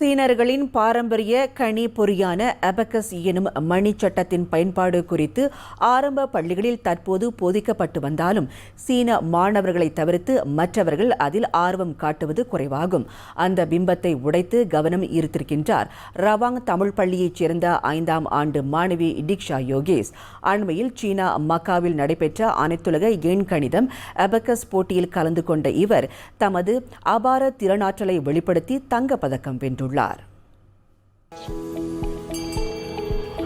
சீனர்களின் பாரம்பரிய கனி பொறியான அபக்கஸ் எனும் மணிச்சட்டத்தின் பயன்பாடு குறித்து ஆரம்ப பள்ளிகளில் தற்போது போதிக்கப்பட்டு வந்தாலும் சீன மாணவர்களை தவிர்த்து மற்றவர்கள் அதில் ஆர்வம் காட்டுவது குறைவாகும். அந்த பிம்பத்தை உடைத்து கவனம் ஈர்த்திருக்கின்றார். ரவாங் தமிழ் பள்ளியைச் சேர்ந்த ஐந்தாம் ஆண்டு மாணவி டிக்ஷா யோகேஷ். அண்மையில் சீனா மக்காவில் நடைபெற்ற அனைத்துலக எண் கணிதம் அபக்கஸ் போட்டியில் கலந்து கொண்ட இவர் தமது அபார திறனாற்றலை வெளிப்படுத்தி தங்கப் பதக்கம் வென்றுள்ளார்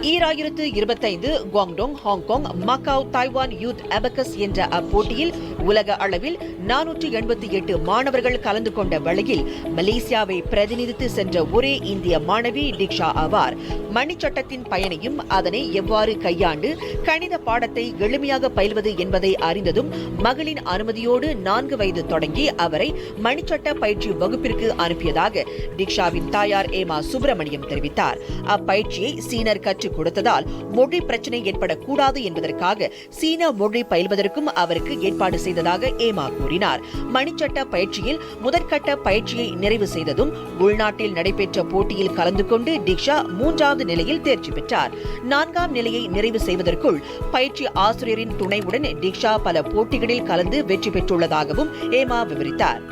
ஈராயிரத்து இருபத்தைந்து Guangdong Hong Kong Macau Taiwan youth abacus என்ற அப்போட்டியில் உலக அளவில் நானூற்று எண்பத்தி எட்டு மாணவர்கள் கலந்து கொண்ட வழியில் மலேசியாவை பிரதிநிதித்து சென்ற ஒரே இந்திய மாணவி டிக்ஷா ஆவார். மணிச்சட்டத்தின் பயனையும் அதனை எவ்வாறு கையாண்டு கணித பாடத்தை எளிமையாக பயில்வது என்பதை அறிந்ததும் மகளின் அனுமதியோடு நான்கு வயது தொடங்கி அவரை மணிச்சட்ட பயிற்சி வகுப்பிற்கு அனுப்பியதாக டிக்ஷாவின் தாயார் ஏமா சுப்பிரமணியம் தெரிவித்தார். அப்பயிற்சியை சீனர் கற்று கற்றுக் கொடுத்ததால் மொழி பிரச்சனை ஏற்படக்கூடாது என்பதற்காக சீன மொழி பயில்வதற்கும் அவருக்கு ஏற்பாடு செய்ததாக ஏமா கூறினார். மணிச்சட்ட பயிற்சியில் முதற்கட்ட பயிற்சியை நிறைவு செய்ததும் உள்நாட்டில் நடைபெற்ற போட்டியில் கலந்து கொண்டு டிக்ஷா மூன்றாவது நிலையில் தேர்ச்சி பெற்றார். நான்காம் நிலையை நிறைவு செய்வதற்குள் பயிற்சி ஆசிரியரின் துணைவுடன் டிக்ஷா பல போட்டிகளில் கலந்து வெற்றி பெற்றுள்ளதாகவும் ஏமா விவரித்தார்.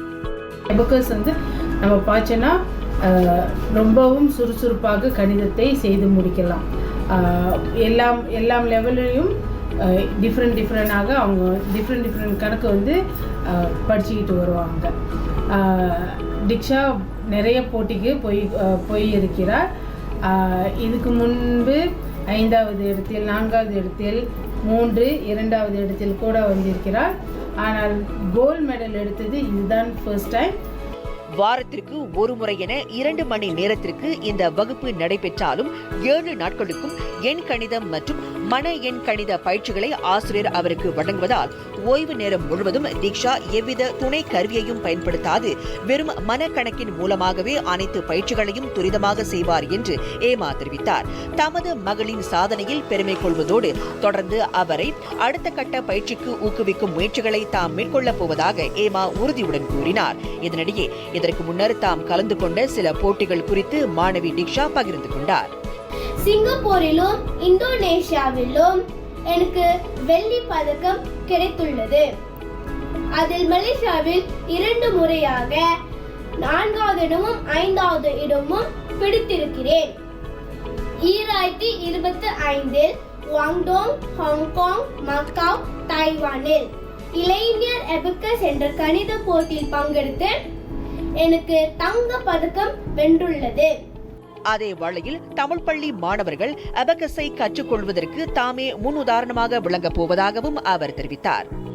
நம்ம பார்த்தோன்னா ரொம்பவும் சுறுசுறுப்பாக கணிதத்தை செய்து முடிக்கலாம். எல்லாம் எல்லாம் லெவல்லையும் டிஃப்ரெண்ட் டிஃப்ரெண்டாக அவங்க டிஃப்ரெண்ட் டிஃப்ரெண்ட் கணக்கு வந்து படிச்சுக்கிட்டு வருவாங்க. டிக்ஷா நிறைய போட்டிக்கு போய் போய் இருக்கிறார் இதுக்கு முன்பு ஐந்தாவது இடத்தில் நான்காவது இடத்தில் மூன்று இரண்டாவது இடத்தில் கூட வந்திருக்கிறார். ஆனால் கோல்டு மெடல் எடுத்தது இதுதான் ஃபர்ஸ்ட் டைம் வாரத்திற்கு ஒரு முறை என இரண்டு மணி நேரத்திற்கு இந்த வகுப்பு நடைபெற்றாலும் ஏழு நாட்களுக்கும் எண் கணிதம் மற்றும் மன எண் கணித பயிற்சிகளை ஆசிரியர் அவருக்கு வழங்குவதால் ஓய்வு நேரம் முழுவதும் தீக்ஷா எவ்வித துணை கருவியையும் பயன்படுத்தாது. வெறும் மனக்கணக்கின் மூலமாகவே அனைத்து பயிற்சிகளையும் துரிதமாக செய்வார் என்று ஏமா தெரிவித்தார். தமது மகளின் சாதனையில் பெருமை கொள்வதோடு தொடர்ந்து அவரை அடுத்த கட்ட பயிற்சிக்கு ஊக்குவிக்கும் முயற்சிகளை தாம் மேற்கொள்ளப் போவதாக ஏமா உறுதியுடன் கூறினார். இதனிடையே இதற்கு முன்னர் தாம் கலந்து கொண்ட சில போட்டிகள் குறித்து மாணவி டிக்ஷா பகிர்ந்து கொண்டார். சிங்கப்பூரிலும் இந்தோனேஷியாவிலும் எனக்கு வெள்ளி பதக்கம் கிடைத்துள்ளது. அதில் மலேசியாவில் இரண்டு முறையாக நான்காவது இடமும் ஐந்தாவது இடமும் பிடித்திருக்கிறேன். ஈராயிரத்தி இருபத்தி ஐந்தில் வாங்டோங் ஹாங்காங் மக்காவ் தைவானில் இளைஞர் எபக்கஸ் என்ற கணித போட்டியில் பங்கெடுத்து எனக்கு தங்க பதக்கம் வென்றுள்ளது. அதே வேளையில் தமிழ் பள்ளி மாணவர்கள் அபகஸை கற்றுக்கொள்வதற்கு தாமே முன் உதாரணமாக விளங்கப் போவதாகவும் அவர் தெரிவித்தார்.